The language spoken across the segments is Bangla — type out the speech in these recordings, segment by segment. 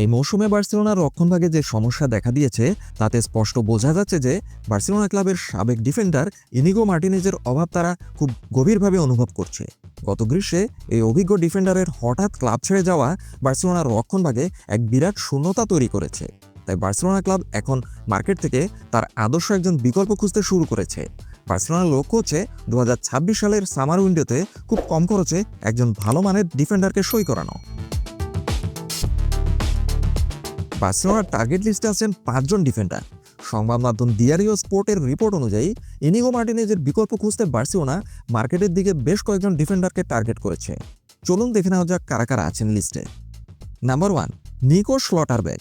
এই মৌসুমে বার্সেলোনার রক্ষণভাগে যে সমস্যা দেখা দিয়েছে, তাতে স্পষ্ট বোঝা যাচ্ছে যে বার্সেলোনা ক্লাবের সাবেক ডিফেন্ডার ইনিগো মার্টিনেজের অভাব তারা খুব গভীরভাবে অনুভব করছে। গত গ্রীষ্মে এই অভিজ্ঞ ডিফেন্ডারের হঠাৎ ক্লাব ছেড়ে যাওয়া বার্সেলোনার রক্ষণভাগে এক বিরাট শূন্যতা তৈরি করেছে। তাই বার্সেলোনা ক্লাব এখন মার্কেট থেকে তার আদর্শ একজন বিকল্প খুঁজতে শুরু করেছে। বার্সেলোনার লক্ষ্য হচ্ছে দু হাজার ছাব্বিশ সালের সামার উইন্ডোতে খুব কম খরচে একজন ভালো মানের ডিফেন্ডারকে সই করানো। বার্সেলোনার টার্গেট লিস্টে আছেন পাঁচজন ডিফেন্ডার সংবাদ মাধ্যম দিয়ারিও স্পোর্টের রিপোর্ট অনুযায়ী ইনিগো মার্টিনেজের বিকল্প খুঁজতে বার্সেলোনা মার্কেটের দিকে বেশ কয়েকজন ডিফেন্ডারকে টার্গেট করেছে। চলুন দেখে নেওয়া যাক কারা কারা আছেন লিস্টে number one Nico Schlotterbeck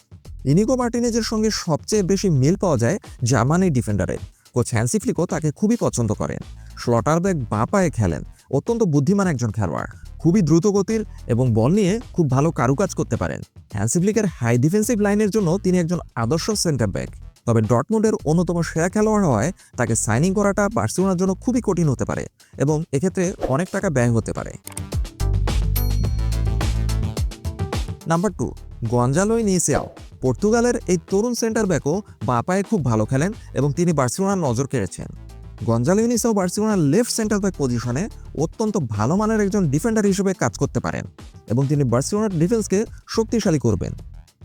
Inigo মার্টিনেজের সঙ্গে সবচেয়ে বেশি মিল পাওয়া যায় জার্মানি ডিফেন্ডারের কোচ হ্যান্সি ফ্লিকও তাকে খুবই পছন্দ করেন। স্লটারব্যাগ বাঁ পায়ে খেলেন, অত্যন্ত বুদ্ধিমান একজন খেলোয়াড়। খুবই দ্রুত গতির এবং বল নিয়ে খুব ভালো কারুকাজ করতে পারেন। হ্যান্সি ফ্লিকের হাই ডিফেন্সিভ লাইনের জন্য তিনি একজন আদর্শ সেন্টার ব্যাক। তবে ডটমুন্ডের অন্যতম সেরা খেলোয়াড় হওয়ায় তাকে সাইনিং করাটা বার্সেলোনার জন্য খুবই কঠিন হতে পারে এবং এক্ষেত্রে অনেক টাকা ব্যয় হতে পারে। নাম্বার টু গঞ্জালো নিসিয়াও পর্তুগালের এই তরুণ সেন্টার ব্যাকও বাঁ পায়ে খুব ভালো খেলেন এবং তিনি বার্সেলোনার নজর কেড়েছেন। গঞ্জালো ইনিসাও বার্সেলোনার লেফট সেন্টার ব্যাক পজিশনে অত্যন্ত ভালো মানের একজন ডিফেন্ডার হিসেবে কাজ করতে পারেন। এবং তিনি বার্সেলোনার ডিফেন্সকে শক্তিশালী করবেন।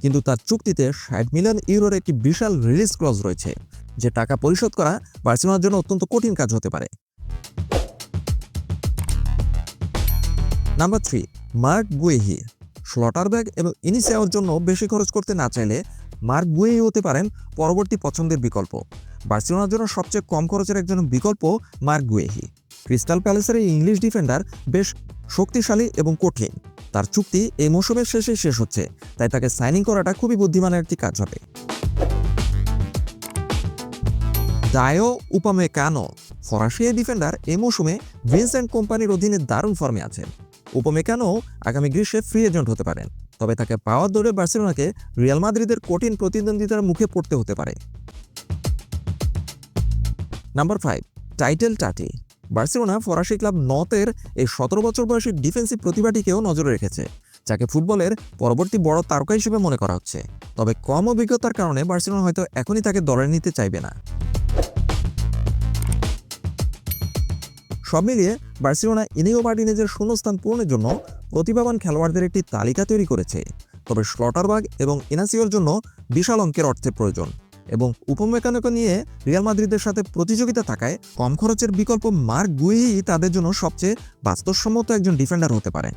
কিন্তু তার চুক্তিতে ষাট মিলিয়ন ইউরোর একটি বিশাল রিলিজ ক্লজ রয়েছে, যে টাকা পরিশোধ করা বার্সেলোনার জন্য অত্যন্ত কঠিন কাজ হতে পারে। Number three, Marc Guehi. Schlotterbeck এবং ইনিসিয়াওর জন্য বেশি খরচ করতে না চাইলে মার্ক গুয়েহি হতে পারেন পরবর্তী পছন্দের বিকল্প। বার্সেলোনার জন্য সবচেয়ে কম খরচের একজন বিকল্প মার্ক গুয়েহি। ক্রিস্টাল প্যালেসের এই ইংলিশ ডিফেন্ডার বেশ শক্তিশালী এবং কঠিন। তার চুক্তি এই মৌসুমের শেষে শেষ হচ্ছে, তাই তাকে সাইনিং করাটা খুবই বুদ্ধিমানের একটি কাজ হবে। Dayot Upamecano? ফরাসি ডিফেন্ডার এই মৌসুমে ভিনসেন্ট কোম্পানির অধীনে দারুণ ফর্মে আছেন। উপমেকানো আগামী গ্রীষ্মে ফ্রি এজেন্ট হতে পারেন? তবে তাকে পাওয়ার দৌড়ে বার্সেলোনাকে রিয়াল মাদ্রিদের কঠিন প্রতিদ্বন্দ্বিতার মুখে পড়তে হতে পারে। নাম্বার ফাইভ, টাইটেল টাটি। বার্সেলোনা ফরাসি ক্লাব নতের এই সতেরো বছর বয়সী ডিফেন্সিভ প্রতিভাটিকেও নজরে রেখেছে, যাকে ফুটবলের পরবর্তী বড় তারকা হিসেবে মনে করা হচ্ছে। তবে কম অভিজ্ঞতার কারণে বার্সেলোনা হয়তো এখনই তাকে দলে নিতে চাইবে না। সব মিলিয়ে বার্সেলোনা ইনিগো মার্টিনেজের শূন্যস্থান পূরণের জন্য প্রতিভাবান খেলোয়াড়দের একটি তালিকা তৈরি করেছে। তবে স্লটারবাগ এবং ইনাসিওর জন্য বিশাল অঙ্কের অর্থের প্রয়োজন। এবং উপমেকানিক নিয়ে রিয়াল মাদ্রিদের সাথে প্রতিযোগিতা থাকায় কম খরচের বিকল্প মার্ক গুয়েই তাদের জন্য সবচেয়ে বাস্তবসম্মত একজন ডিফেন্ডার হতে পারে